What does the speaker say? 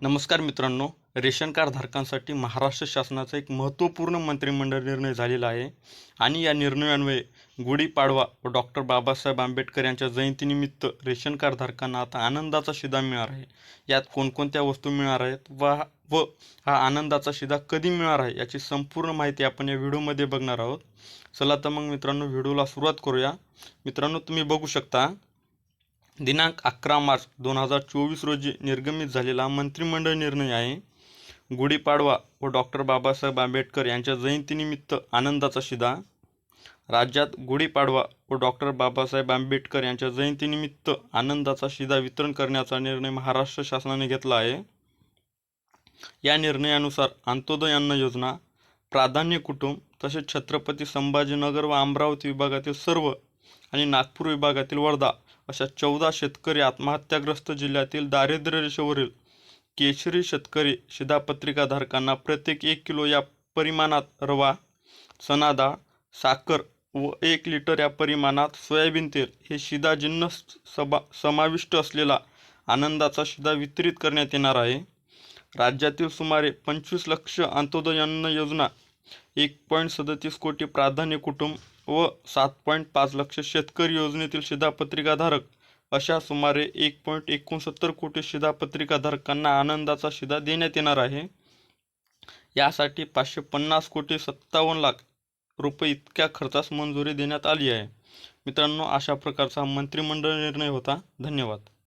नमस्कार मित्रांनो ration card धारकांसाठी महाराष्ट्र शासनाचा एक महत्त्वपूर्ण मंत्रिमंडळ निर्णय झालेला आहे. आणि या निर्णयान्वये गुढीपाडवा व डॉक्टर बाबासाहेब आंबेडकर यांच्या जयंतीनिमित्त रेशन कार्ड धारकांना आता आनंदाचा शिदा मिळणार आहे. यात कोणकोणत्या वस्तू मिळणार आहेत व व हा आनंदाचा शिदा कधी मिळणार आहे याची संपूर्ण माहिती आपण या व्हिडिओमध्ये बघणार आहोत. चला तर मग मित्रांनो व्हिडिओला सुरुवात करूया. मित्रांनो तुम्ही बघू शकता दिनांक अकरा मार्च दोन हजार चोवीस रोजी निर्गमित झालेला मंत्रिमंडळ निर्णय आहे. गुढीपाडवा व डॉक्टर बाबासाहेब आंबेडकर यांच्या जयंतीनिमित्त आनंदाचा शिदा. राज्यात गुढीपाडवा व डॉक्टर बाबासाहेब आंबेडकर यांच्या जयंतीनिमित्त आनंदाचा शिदा वितरण करण्याचा निर्णय महाराष्ट्र शासनाने घेतला आहे. या निर्णयानुसार अंत्योदय अन्न योजना प्राधान्य कुटुंब तसेच छत्रपती संभाजीनगर व अमरावती विभागातील सर्व आणि नागपूर विभागातील वर्धा अशा चौदा शेतकरी आत्महत्याग्रस्त जिल्ह्यातील दारिद्र्य रेषेवरील केशरी शेतकरी शिधापत्रिकाधारकांना प्रत्येक एक किलो या परिमाणात रवा सनादा साखर व एक लिटर या परिमाणात सोयाबीन तेल हे शिधा जिन्नस सबा समाविष्ट असलेला आनंदाचा शिधा वितरित करण्यात येणार आहे. राज्यातील सुमारे पंचवीस लक्ष अंत्योदय अन्न योजना एक पॉईंट सदतीस कोटी प्राधान्य कुटुंब व सात पॉईंट पाच लक्ष शेतकरी योजनेतील शिधापत्रिकाधारक. अशा सुमारे एक पॉईंट एकोणसत्तर कोटी शिधापत्रिकाधारकांना आनंदाचा शिधा देण्यात येणार आहे. यासाठी पाचशे पन्नास कोटी सत्तावन्न लाख रुपये इतक्या खर्चास मंजुरी देण्यात आली आहे. मित्रांनो अशा प्रकारचा मंत्रिमंडळ निर्णय होता. धन्यवाद.